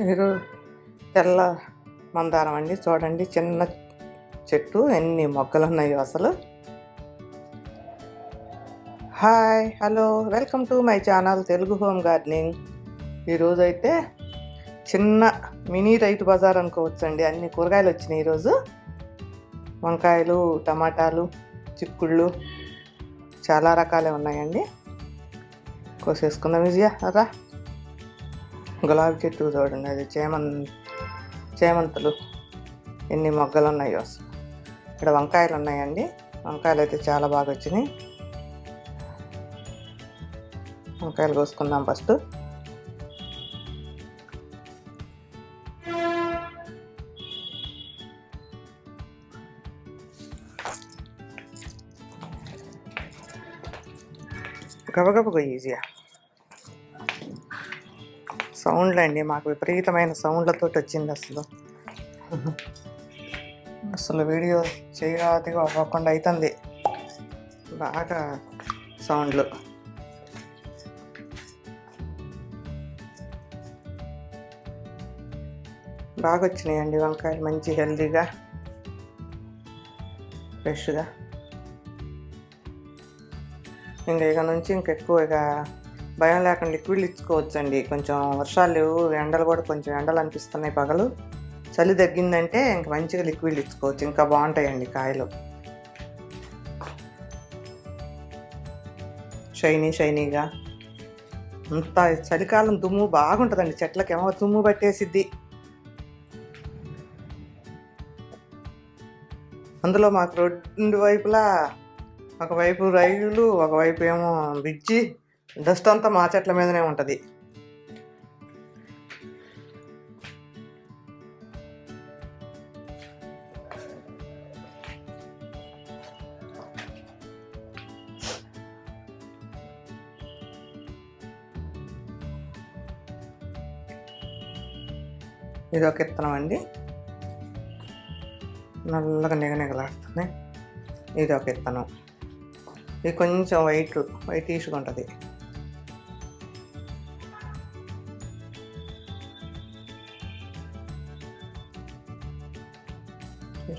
మీరు తెల్ల మందారం అండి. చూడండి చిన్న చెట్టు ఎన్ని మొక్కలు ఉన్నాయో అసలు. Hi hello welcome to my channel Telugu home gardening. ఈరోజు అయితే చిన్న మినీ రైతు బజార్ అనుకోవచ్చండి. అన్ని కూరగాయలు వచ్చినాయి ఈరోజు. వంకాయలు టమాటాలు చిక్కుళ్ళు చాలా రకాలే ఉన్నాయండి. కోసేసుకుందాం విజయ రా. గులాబీ చెట్టు చూడండి. అది చేమంతులు ఎన్ని మొగ్గలు ఉన్నాయో అసలు. ఇక్కడ వంకాయలు ఉన్నాయండి. వంకాయలు అయితే చాలా బాగా వచ్చినాయి. వంకాయలు కోసుకుందాం ఫస్ట్. గబగబ ఈజీగా సౌండ్లు అండి మాకు విపరీతమైన సౌండ్లతో వచ్చింది అసలు అసలు వీడియో చేయరాదిగా అవ్వకుండా అవుతుంది బాగా సౌండ్లు. బాగా వచ్చినాయండి వంకాయలు మంచి హెల్దీగా ఫ్రెష్గా. ఇంకా ఇక నుంచి ఇంకెక్కువ ఇక భయం లేకుండా లిక్విడ్లు ఇచ్చుకోవచ్చండి. కొంచెం వర్షాలు లేవు ఎండలు కూడా కొంచెం ఎండలు అనిపిస్తున్నాయి పగలు. చలి తగ్గిందంటే ఇంక మంచిగా లిక్విడ్లు ఇచ్చుకోవచ్చు. ఇంకా బాగుంటాయండి కాయలు. షైనీ షైనీగా. అంత చలికాలం దుమ్ము బాగుంటుందండి. చెట్లకి ఏమో దుమ్ము పట్టేసిద్ది. అందులో మాకు రెండు వైపులా ఒకవైపు రైలు ఒకవైపు ఏమో బ్రిడ్జి. డస్ట్ అంతా మా చెట్ల మీదనే ఉంటుంది. ఇది ఒక ఇత్తనం అండి. నల్లగా నిగనిగలాడుతున్నాయి ఇది ఒక ఇత్తనం. ఇది కొంచెం వైట్ వైట్ ఉంటుంది.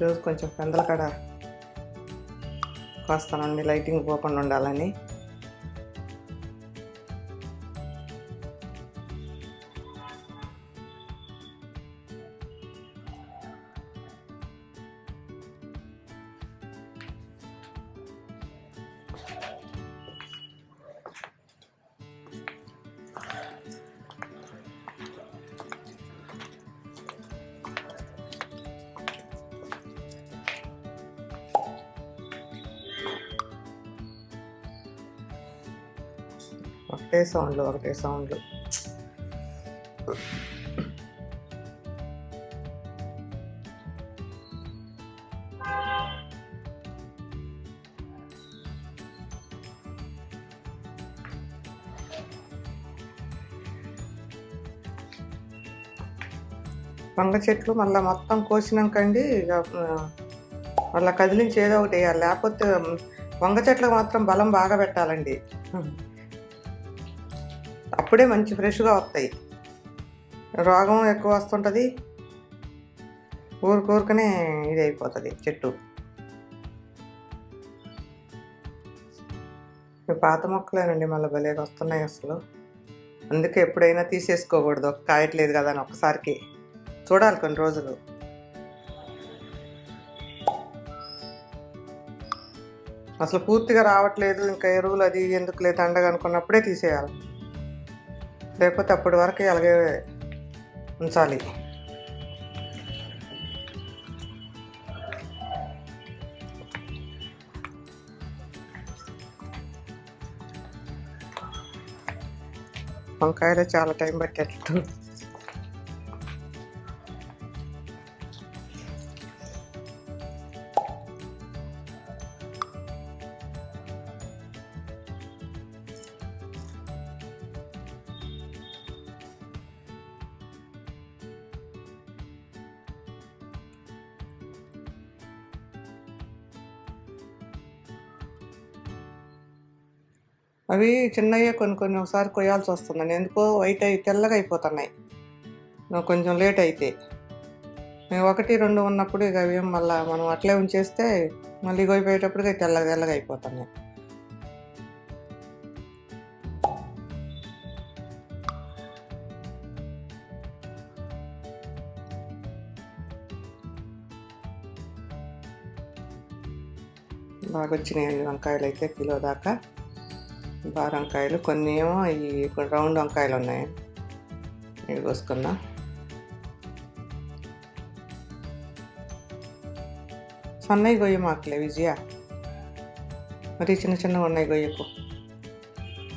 ఈరోజు కొంచెం పెందల కాడ కాస్తానండి లైటింగ్ పోకుండా ఉండాలని. ఒకటే సౌండ్లు ఒకటే సౌండ్లు. వంగ చెట్లు మళ్ళీ మొత్తం కోసినాకండి ఇక మళ్ళీ కదిలించి ఏదో ఒకటి వేయాలి. లేకపోతే వంగ చెట్లకు మాత్రం బలం బాగా పెట్టాలండి. అప్పుడే మంచి ఫ్రెష్గా వస్తాయి. రోగం ఎక్కువ వస్తుంటుంది. ఊరుకూరుకనే ఇది అయిపోతుంది చెట్టు పాత మొక్కలేనండి మళ్ళీ భలేగా వస్తున్నాయి అసలు. అందుకే ఎప్పుడైనా తీసేసుకోకూడదు ఒక కాయట్లేదు కదా అని ఒక్కసారికి చూడాలి కొన్ని రోజులు. అసలు పూర్తిగా రావట్లేదు ఇంకా ఎరువులు అది ఎందుకు లేదు అండగా అనుకున్నప్పుడే తీసేయాలి. లేకపోతే అప్పటి వరకు అలాగే ఉంచాలి. వంకాయలు చాలా టైం పట్టేటట్టు. అవి చిన్నయ్యే కొన్ని కొన్ని ఒకసారి కొయ్యాల్సి వస్తుందండి. ఎందుకో వైట్ అయి తెల్లగా అయిపోతున్నాయి. కొంచెం లేట్ అయితే. మేము ఒకటి రెండు ఉన్నప్పుడు ఇక అవి మళ్ళీ మనం అట్లే ఉంచేస్తే మళ్ళీ గోయిపోయేటప్పటికి తెల్లగా తెల్లగా అయిపోతున్నాయి. బాగా వచ్చినాయండి వంకాయలు అయితే కిలో దాకా. బాగా వంకాయలు కొన్ని ఏమో ఈ రౌండ్ వంకాయలు ఉన్నాయి. ఇవి కోసుకున్నా. సన్నవి గొయ్య మాకులే విజయ. మరి చిన్న చిన్నగా ఉన్నాయి గొయ్యకు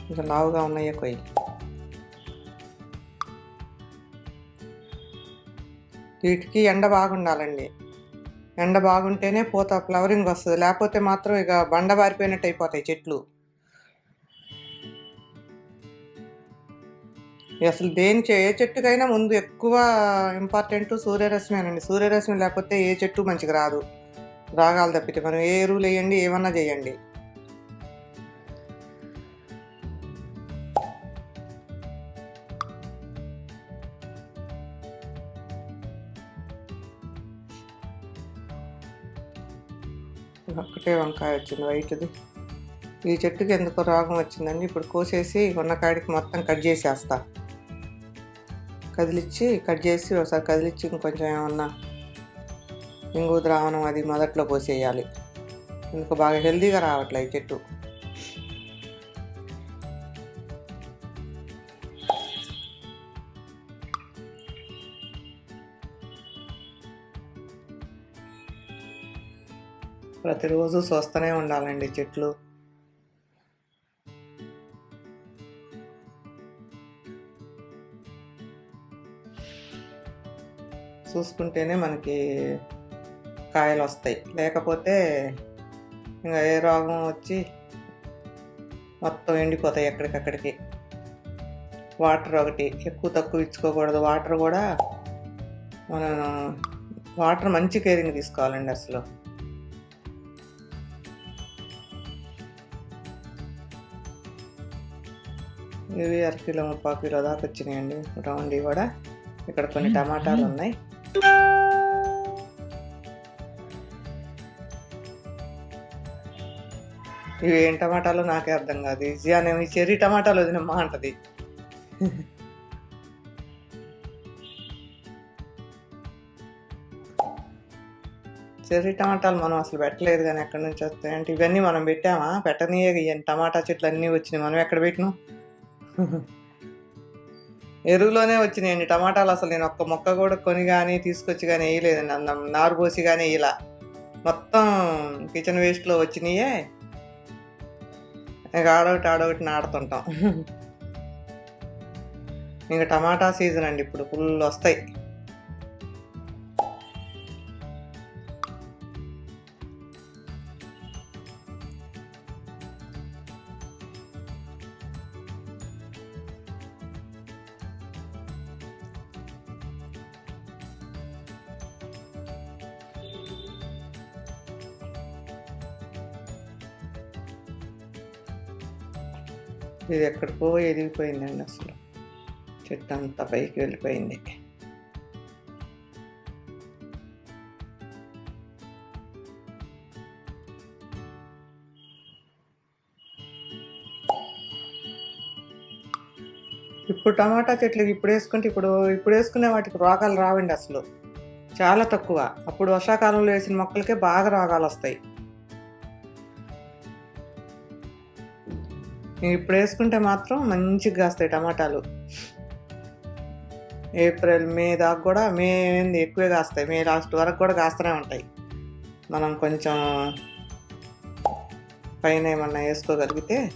కొంచెం లావుగా ఉన్నాయి కొయ్యి వీటికి ఎండ బాగుండాలండి. ఎండ బాగుంటేనే పూత ఫ్లవరింగ్ వస్తుంది. లేకపోతే మాత్రం ఇక బండ బారిపోయినట్టు అయిపోతాయి చెట్లు. అసలు దేని ఏ చెట్టుకైనా ముందు ఎక్కువ ఇంపార్టెంట్ సూర్యరశ్మేనండి సూర్యరశ్మి లేకపోతే ఏ చెట్టు మంచిగా రాదు. రాగాలు తప్పితే మనం ఏ ఎరువులు వేయండి ఏమన్నా చేయండి. ఒక్కటే వంకాయ వచ్చింది వైట్ది. ఈ చెట్టుకి ఎందుకో రోగం వచ్చిందండి. ఇప్పుడు కోసేసి ఉన్న కాడికి మొత్తం కట్ చేసేస్తాను కదిలిచ్చి కట్ చేసి ఒకసారి కదిలిచ్చి ఇంకొంచెం ఏమన్నా ఇంగు ద్రావణం అది మొదట్లో పోసేయాలి. ఇంకా బాగా హెల్దీగా రావట్లే ఈ చెట్టు. ప్రతిరోజు చూస్తూనే ఉండాలండి చెట్లు. చూసుకుంటేనే మనకి కాయలు వస్తాయి లేకపోతే ఇంకా ఏ రోగం వచ్చి మొత్తం ఎండిపోతాయి ఎక్కడికక్కడికి. వాటర్ ఒకటి ఎక్కువ తక్కువ ఇచ్చుకోకూడదు. వాటర్ కూడా మనం వాటర్ మంచి కేరింగ్ తీసుకోవాలండి అసలు. ఇవి అర కిలో ముప్పై కిలో దాకా వచ్చినాయండి. రౌండ్ కూడా. ఇక్కడ కొన్ని టమాటాలు ఉన్నాయి ఇవి ఏం టమాటాలు నాకే అర్థం కాదు. ఈజీగానేమో ఈ చెర్రీ టమాటాలు వదినమ్మా అంటది. చెర్రీ టమాటాలు మనం అసలు పెట్టలేదు కానీ ఎక్కడి నుంచి వస్తాయి? అంటే ఇవన్నీ మనం పెట్టామా? పెట్టనీయే ఇవన్నీ టమాటా చెట్లు అన్నీ వచ్చినాయి. మనం ఎక్కడ పెట్టినాం? ఎరువులోనే వచ్చినాయండి. టమాటాలు అసలు నేను ఒక్క మొక్క కూడా కొని కానీ తీసుకొచ్చి కానీ వేయలేదండి. అందం నారు పోసి కానీ ఇలా. మొత్తం కిచెన్ వేస్ట్లో వచ్చినాయే. ఇంకా ఆడొకటి ఆడొకటి నాడుతుంటాం ఇంకా టమాటా సీజన్ అండి ఇప్పుడు. ఫుల్ వస్తాయి. ఇది ఎక్కడికో ఎదిగిపోయిందండి అసలు. చెట్టు అంతా పైకి వెళ్ళిపోయింది. ఇప్పుడు టమాటా చెట్లు ఇప్పుడు వేసుకుంటే ఇప్పుడు ఇప్పుడు వేసుకునే వాటికి రోగాలు రావండి అసలు. చాలా తక్కువ. అప్పుడు వర్షాకాలంలో వేసిన మొక్కలకే బాగా రోగాలు వస్తాయి. ఇప్పుడు వేసుకుంటే మాత్రం మంచిగా కాస్తాయి టమాటాలు. ఏప్రిల్ మే దాకా కూడా మే ఏంది ఎక్కువే కాస్తాయి. మే లాస్ట్ వరకు కూడా కాస్తూనే ఉంటాయి. మనం కొంచెం పైన ఏమన్నా వేసుకోగలిగితే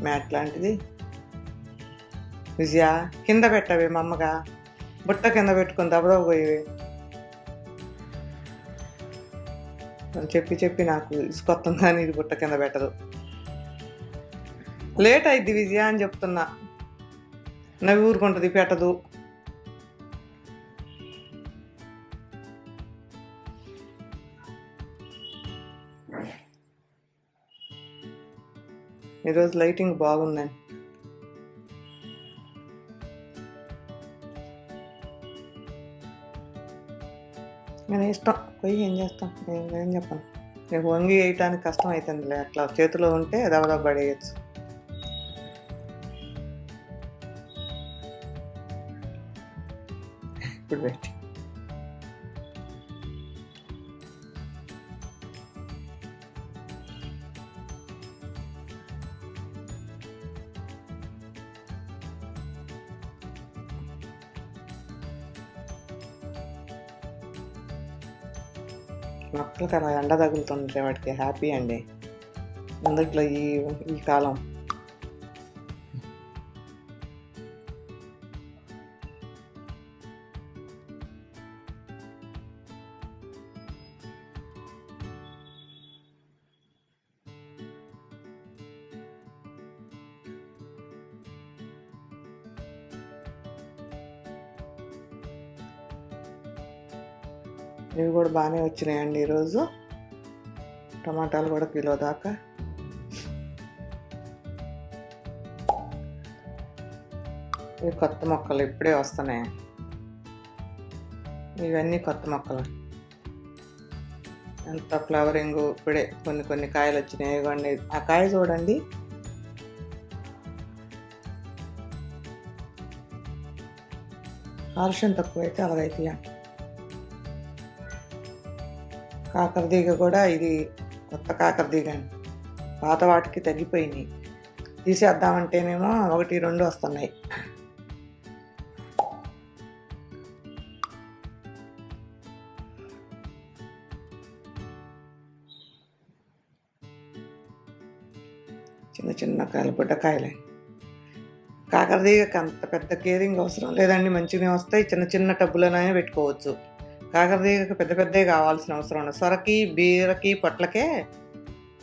మ్యాట్ లాంటిది. విజయ కింద పెట్టవి మా అమ్మగా బుట్ట కింద పెట్టుకుని దబదబ పోయేవి. అని చెప్పి చెప్పి నాకు ఇసుకొస్తుంది కానీ ఇది బుట్ట కింద పెట్టదు. లేట్ అయింది విజయ అని చెప్తున్నా. నవ్వి ఊరుకుంటుంది పెట్టదు. ఈరోజు లైటింగ్ బాగుందండి నేను ఇష్టం. పోయి ఏం చేస్తాం? ఏం చెప్పను. నీకు వంగి వేయటానికి కష్టం అవుతుందిలే అట్లా చేతిలో ఉంటే దెబ్బ పడేయచ్చు. ఇప్పుడు పెట్టి మొక్కలకి అలా ఎండ తగులుతుంటే వాటికి హ్యాపీ అండి. అందుట్లో ఈ ఈ కాలం. ఇవి కూడా బాగానే వచ్చినాయండి ఈరోజు. టమాటాలు కూడా కిలో దాకా. ఇవి కొత్త మొక్కలు ఇప్పుడే వస్తున్నాయి. ఇవన్నీ కొత్త మొక్కలు. ఎంత ఫ్లవరింగ్ ఇప్పుడే కొన్ని కొన్ని కాయలు వచ్చినాయి. ఇవ్వండి. ఆ కాయ చూడండి. కాలుష్యం తక్కువైతే అలాగైతే కాకరదీగ కూడా ఇది కొత్త కాకరదీగ అండి. పాత వాటికి తగ్గిపోయినాయి. తీసేద్దామంటేనేమో ఒకటి రెండు వస్తున్నాయి. చిన్న చిన్న కాయలు బుడ్డకాయలే కాకరదీగకి అంత పెద్ద కేరింగ్ అవసరం లేదండి. మంచిగా వస్తాయి. చిన్న చిన్న టబ్బులనే పెట్టుకోవచ్చు. కాకరదీగకి పెద్ద పెద్దవి కావాల్సిన అవసరం ఉండదు. సొరకి బీరకి పొట్లకే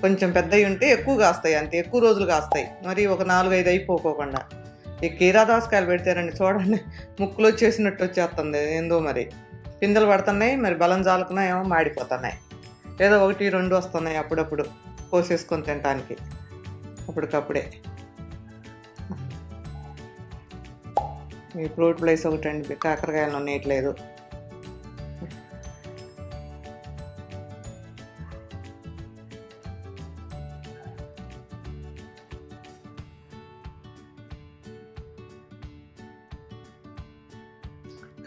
కొంచెం పెద్దవి ఉంటే ఎక్కువ కాస్తాయి అంతే. ఎక్కువ రోజులు కాస్తాయి. మరి ఒక నాలుగు ఐదు అయిపోకోకుండా. ఈ కీరా దోసకాయలు పెడితేనండి చూడండి ముక్కులు వచ్చేసినట్టు వచ్చేస్తుంది. ఏందో మరి. పిందెలు పడుతున్నాయి మరి బలం జాలకున్నా ఏమో మాడిపోతున్నాయి. ఏదో ఒకటి రెండు వస్తున్నాయి అప్పుడప్పుడు కోసేసుకొని తినటానికి. అప్పటికప్పుడే. ఈ ఫ్రూట్ ప్లేస్ ఒకటి అండి కాకరకాయలు ఉండట్లేదు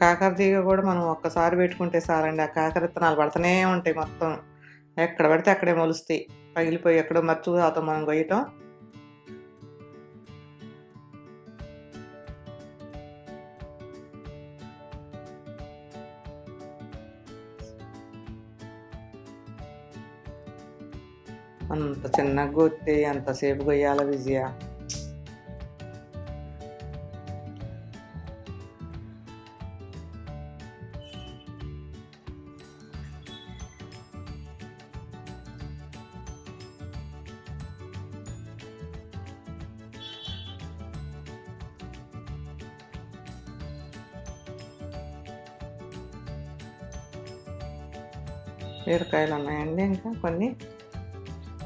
కాకర తీగ కూడా మనం ఒక్కసారి పెట్టుకుంటే చాలండి ఆ కాకర విత్తనాలు పడుతూనే ఉంటాయి మొత్తం. ఎక్కడ పడితే అక్కడే మొలుస్తాయి. పగిలిపోయి ఎక్కడో మర్చు అవుతాం మనం కొయ్యటం అంత చిన్నగా కొట్టి అంతసేపు కొయ్యాల విజయ? బీరకాయలు ఉన్నాయండి ఇంకా కొన్ని.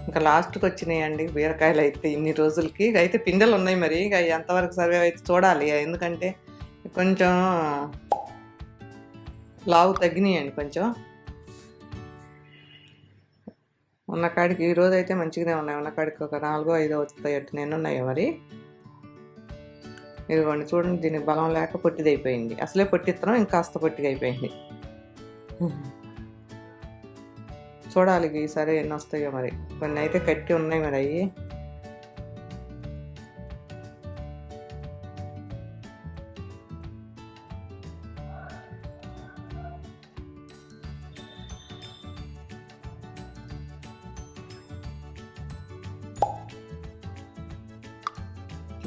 ఇంకా లాస్ట్కి వచ్చినాయండి బీరకాయలు అయితే ఇన్ని రోజులకి. అయితే పిండలు ఉన్నాయి మరి. ఇక ఎంతవరకు సర్వే అయితే చూడాలి. ఎందుకంటే కొంచెం లావు తగ్గినాయండి కొంచెం. ఉన్న కాడికి ఈ రోజు అయితే మంచిగానే ఉన్నాయి. ఉన్న కాడికి ఒక నాలుగో ఐదో వస్తాయి అటు నేను ఉన్నాయి మరి? ఇదిగోండి చూడండి. దీనికి బలం లేక పొట్టిదైపోయింది. అసలే పొట్టిత్తనం ఇంకాస్త పొట్టిగా అయిపోయింది. చూడాలి ఈసారి ఎన్ని వస్తాయో మరి. కొన్ని అయితే కట్టి ఉన్నాయి మరి అవి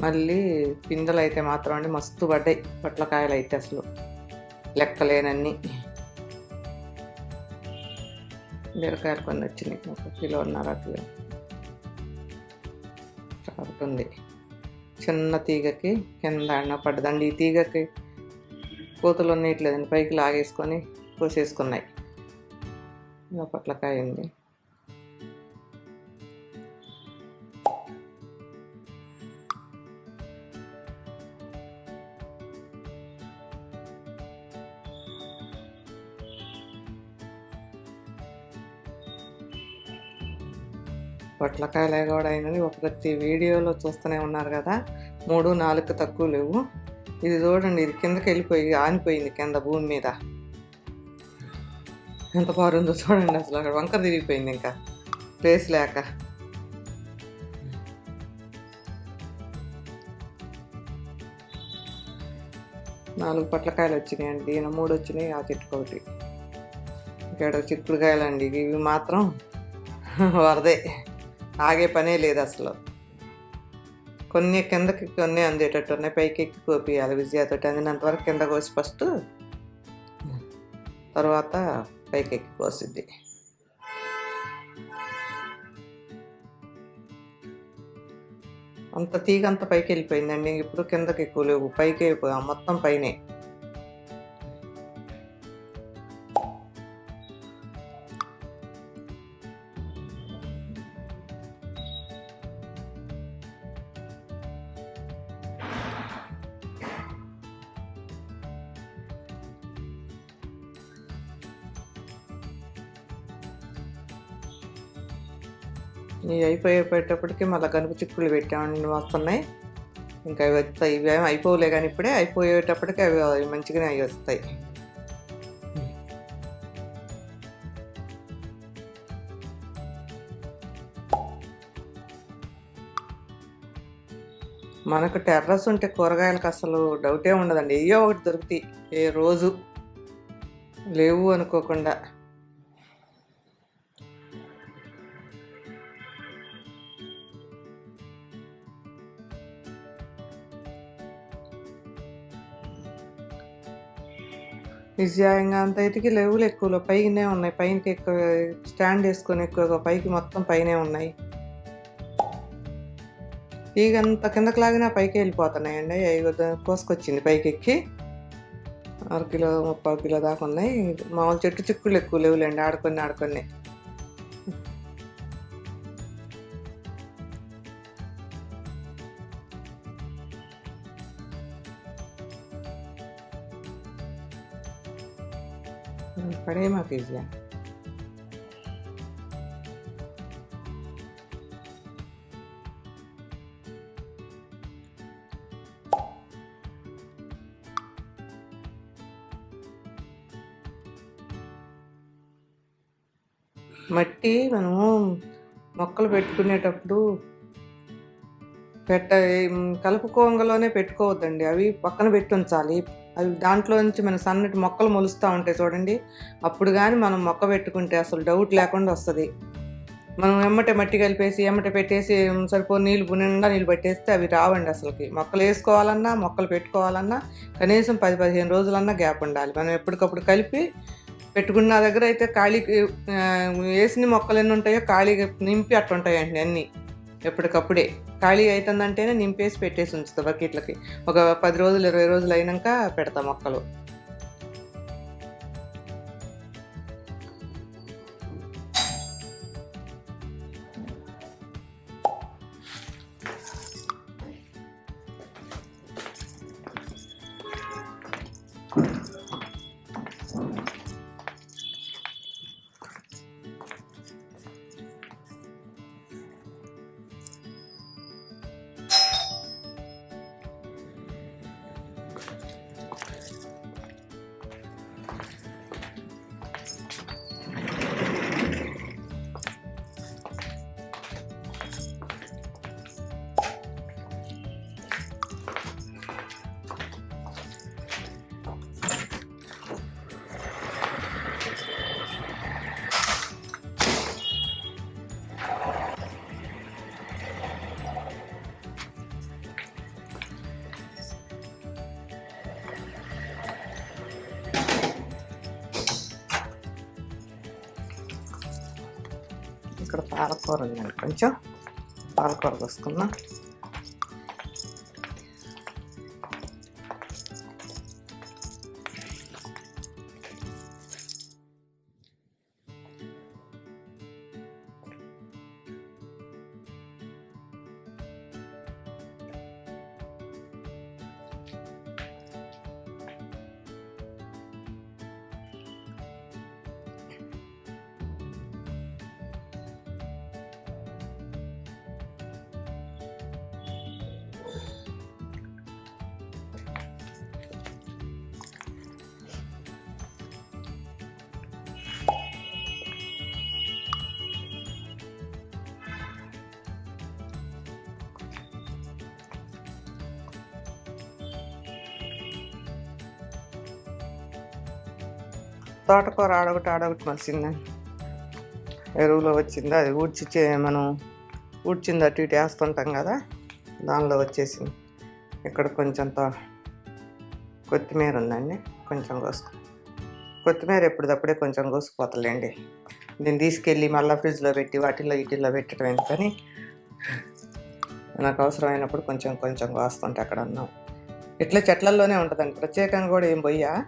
మళ్ళీ పిందెలు అయితే మాత్రం అండి మస్తు పడ్డాయి. పొట్లకాయలు అయితే అసలు లెక్కలేనన్నీ. బీరకాయలు కొన్ని వచ్చినాయి. ఒక కిలోన్నర కిలో. సాగుతుంది చిన్న తీగకి కింద అన్న పడ్డదండి ఈ తీగకి కోతులు ఉన్నట్లేదండి పైకి లాగేసుకొని కోసేసుకున్నాయి. ఇలా పొట్లకాయ ఉంది. పొట్లకాయలు కూడా అయినది ఒక ప్రతి వీడియోలో చూస్తూనే ఉన్నారు కదా. మూడు నాలుగు తక్కువ లేవు. ఇది చూడండి ఇది కిందకి వెళ్ళిపోయి ఆనిపోయింది కింద భూమి మీద. ఎంత బాగుందో చూడండి అసలు అక్కడ వంకర తిరిగిపోయింది ఇంకా. ప్లేస్ లేక. నాలుగు పొట్లకాయలు వచ్చినాయండి ఈయన మూడు వచ్చినాయి ఆ చెట్టుకొకటి ఇక్కడ చిక్కుడుకాయలండి. ఇవి మాత్రం వరదే. ఆగే పనే లేదు అసలు. కొన్ని కిందకి కొన్ని అందేటట్టు ఉన్నాయి పైకి ఎక్కి కోపియాలి విజయతోటి అందినంతవరకు కింద కోసి ఫస్ట్ తర్వాత పైకి ఎక్కి కోసిద్ది. అంత తీగ అంత పైకి వెళ్ళిపోయిందండి ఇప్పుడు కిందకి ఎక్కువ లేవు. పైకి అయిపోయాం మొత్తం పైనే. ఇవి అయిపోయేటప్పటికి మళ్ళీ కనుక చిక్కులు పెట్టామని వస్తున్నాయి. ఇంకా అవి వస్తాయి. ఇవి ఏమి అయిపోలే కానీ ఇప్పుడే అయిపోయేటప్పటికి అవి అవి మంచిగానే అవి వస్తాయి. మనకు టెర్రస్ ఉంటే కూరగాయలకు అసలు డౌటే ఉండదండి. ఏయో ఒకటి దొరుకుతాయి. ఏ రోజు లేవు అనుకోకుండా. నిజాయంగా అంత ఇటుకి లెవెల్ ఎక్కువలో పైనే ఉన్నాయి. పైనకి ఎక్కువ స్టాండ్ వేసుకొని ఎక్కువగా పైకి మొత్తం పైనే ఉన్నాయి. తీగ అంత కిందకి లాగినా పైకి వెళ్ళిపోతున్నాయండి. ఐదు కోసుకొచ్చింది పైకి ఎక్కి అర కిలో ముప్పై కిలో దాకా ఉన్నాయి. మామూలు చెట్టు చిక్కులు ఎక్కువ లేవులేండి ఆడుకొని ఆడుకొని పడే మాకు మట్టి మనము మొక్కలు పెట్టుకునేటప్పుడు పెట్ట కలుపు కొంగలోనే పెట్టుకోవద్దండి. అవి పక్కన పెట్టి ఉంచాలి. అవి దాంట్లో నుంచి మన సన్నటి మొక్కలు మొలుస్తూ ఉంటాయి చూడండి. అప్పుడు కానీ మనం మొక్క పెట్టుకుంటే అసలు డౌట్ లేకుండా వస్తుంది. మనం ఎమ్మటే మట్టి కలిపేసి ఎమ్మటే పెట్టేసి సరిపో నీళ్ళు బునిండా నీళ్ళు పెట్టేస్తే అవి రావండి అసలుకి. మొక్కలు వేసుకోవాలన్నా మొక్కలు పెట్టుకోవాలన్నా కనీసం పది పదిహేను రోజులన్నా గ్యాప్ ఉండాలి. మనం ఎప్పటికప్పుడు కలిపి పెట్టుకున్న దగ్గర అయితే ఖాళీకి వేసిన మొక్కలు ఎన్ని ఉంటాయో ఖాళీగా నింపి అట్టుంటాయండి అన్నీ ఎప్పటికప్పుడే. ఖాళీ అవుతుందంటేనే నింపేసి పెట్టేసి ఉంచుతా బకెట్లకి ఒక పది రోజులు ఇరవై రోజులు అయినాక పెడతా మొక్కలు. పాలకూర ఉందండి కొంచెం పాలకూర కోసుకుందాం తోటకూర ఆడొకటి ఆడొకటి మలిసిందా ఎరువులో వచ్చింది అది ఊడ్చి చే- మనం ఊడ్చింది అటు ఇటు వేస్తుంటాం కదా దానిలో వచ్చేసింది. ఇక్కడ కొంచెం తో- కొత్తిమీర ఉందండి కొంచెం కోసుకో కొత్తిమీర ఎప్పటిదప్పుడే కొంచెం కోసుకుపోతలేండి దీన్ని తీసుకెళ్ళి మళ్ళీ ఫ్రిడ్జ్లో పెట్టి వాటిల్లో ఇటిల్లో పెట్టడం ఎందుకని? నాకు అవసరమైనప్పుడు కొంచెం కొంచెం కోస్తుంటే అక్కడ ఉన్నాం ఇట్లా చెట్లల్లోనే ఉంటుందండి ప్రత్యేకంగా కూడా ఏం పోయా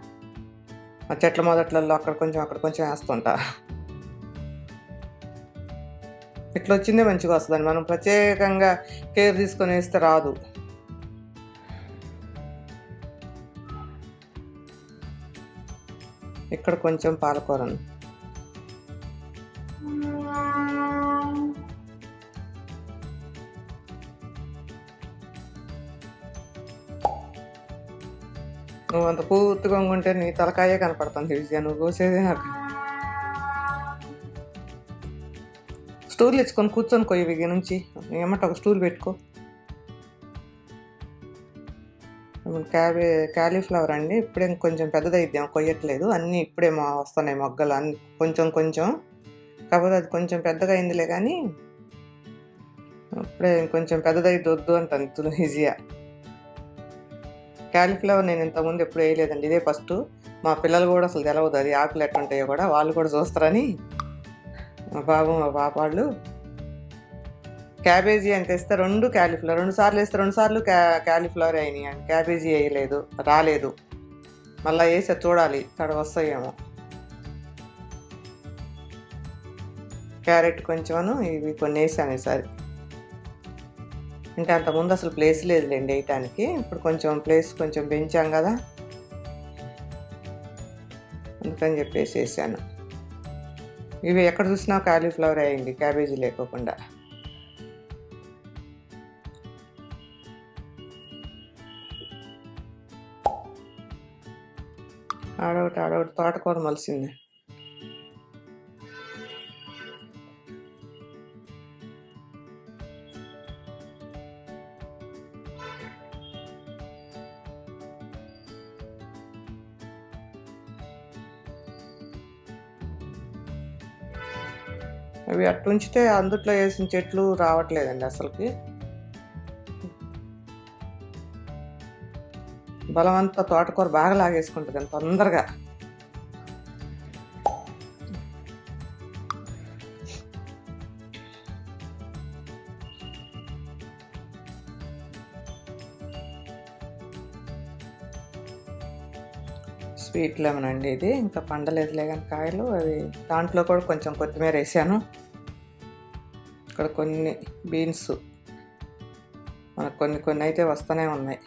చెట్ల మొదట్లలో అక్కడ కొంచెం అక్కడ కొంచెం వేస్తుంటా. ఇట్లా వచ్చిందే మంచిగా వస్తుందండి. మనం ప్రత్యేకంగా కేర్ తీసుకొని వేస్తే రాదు. ఇక్కడ కొంచెం పాలకూరను నువ్వు అంత పూర్తిగా ఉంటే నీ తలకాయే కనపడుతుంది విజయ నువ్వు కోసేదే నాకు. స్టూల్ ఇచ్చుకొని కూర్చొని కొయ్యి విగి నుంచి. నీ ఏమంటే ఒక స్టూల్ పెట్టుకో. క్యాబే క్యాలీఫ్లవర్ అండి? ఇప్పుడే కొంచెం పెద్దదైద్దాం కొయ్యట్లేదు. అన్నీ ఇప్పుడే మా వస్తున్నాయి మొగ్గలు అన్ని. కొంచెం కొంచెం. కాకపోతే అది కొంచెం పెద్దగా అయిందిలే కానీ ఇప్పుడే కొంచెం పెద్దదైద్ది వద్దు అంటుంది ఈజీగా క్యాలీఫ్లవర్ నేను ఇంతకుముందు ఎప్పుడు వేయలేదండి. ఇదే ఫస్ట్ మా పిల్లలు కూడా అసలు తెలవదు అది ఆకులు ఎట్లుంటాయో కూడా. వాళ్ళు కూడా చూస్తారని. మా బాబు మా పాప వాళ్ళు క్యాబేజీ అని తెస్తే రెండు క్యాలీఫ్లవర్ రెండు సార్లు వేస్తే రెండు సార్లు క్యా క్యాలీఫ్లవర్ అయినాయి క్యాబేజీ వేయలేదు రాలేదు. మళ్ళీ వేసి చూడాలి తడ వస్తాయేమో. క్యారెట్ కొంచెం ఇవి కొన్ని వేసాను ఈసారి. అంటే అంతకుముందు అసలు ప్లేస్ లేదులేండి వేయటానికి. ఇప్పుడు కొంచెం ప్లేస్ కొంచెం పెంచాం కదా. అందుకని చెప్పేసి వేసాను. ఇవి ఎక్కడ చూసినా కాలీఫ్లవర్ అయింది క్యాబేజీ లేకోకుండా. ఆడొకటి ఆడొకటి తోటకూర మలిసింది. అవి అట్టుంచితే అందుట్లో వేసిన చెట్లు రావట్లేదండి అసలుకి. బలమంతా తోటకూర బాగా లాగేసుకుంటుంది తొందరగా. స్వీట్ లెమన్ అండి ఇది. ఇంకా పండలేదులే కానీ కాయలు. అది దాంట్లో కూడా కొంచెం కొత్తిమీర వేసాను ఇక్కడ కొన్ని బీన్స్ మనకు కొన్ని కొన్ని అయితే వస్తూనే ఉన్నాయి.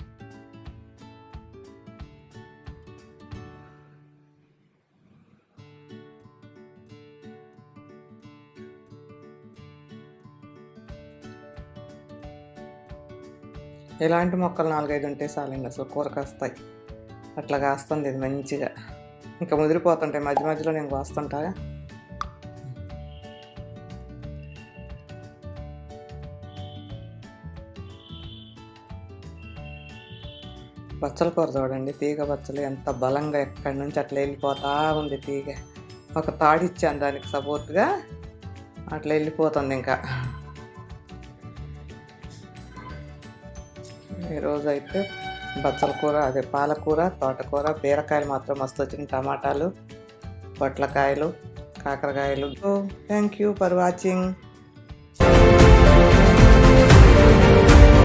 ఇలాంటి మొక్కలు నాలుగైదు ఉంటే చాలండి అసలు కూర కాస్తాయి. అట్లా కాస్తుంది ఇది మంచిగా. ఇంకా ముదిరిపోతుంటాయి మధ్య మధ్యలో నేను కోస్తుంటా. బచ్చల కూర చూడండి తీగ బచ్చలు ఎంత బలంగా ఎక్కడి నుంచి అట్లా వెళ్ళిపోతా ఉంది తీగ. ఒక తాడిచ్చాను దానికి సపోర్ట్గా అట్లా వెళ్ళిపోతుంది ఇంకా. ఈరోజు అయితే బచ్చల కూర అదే పాలకూర తోటకూర బీరకాయలు మాత్రం మస్తు వచ్చింది టమాటాలు పొట్లకాయలు కాకరకాయలు. Thank you for watching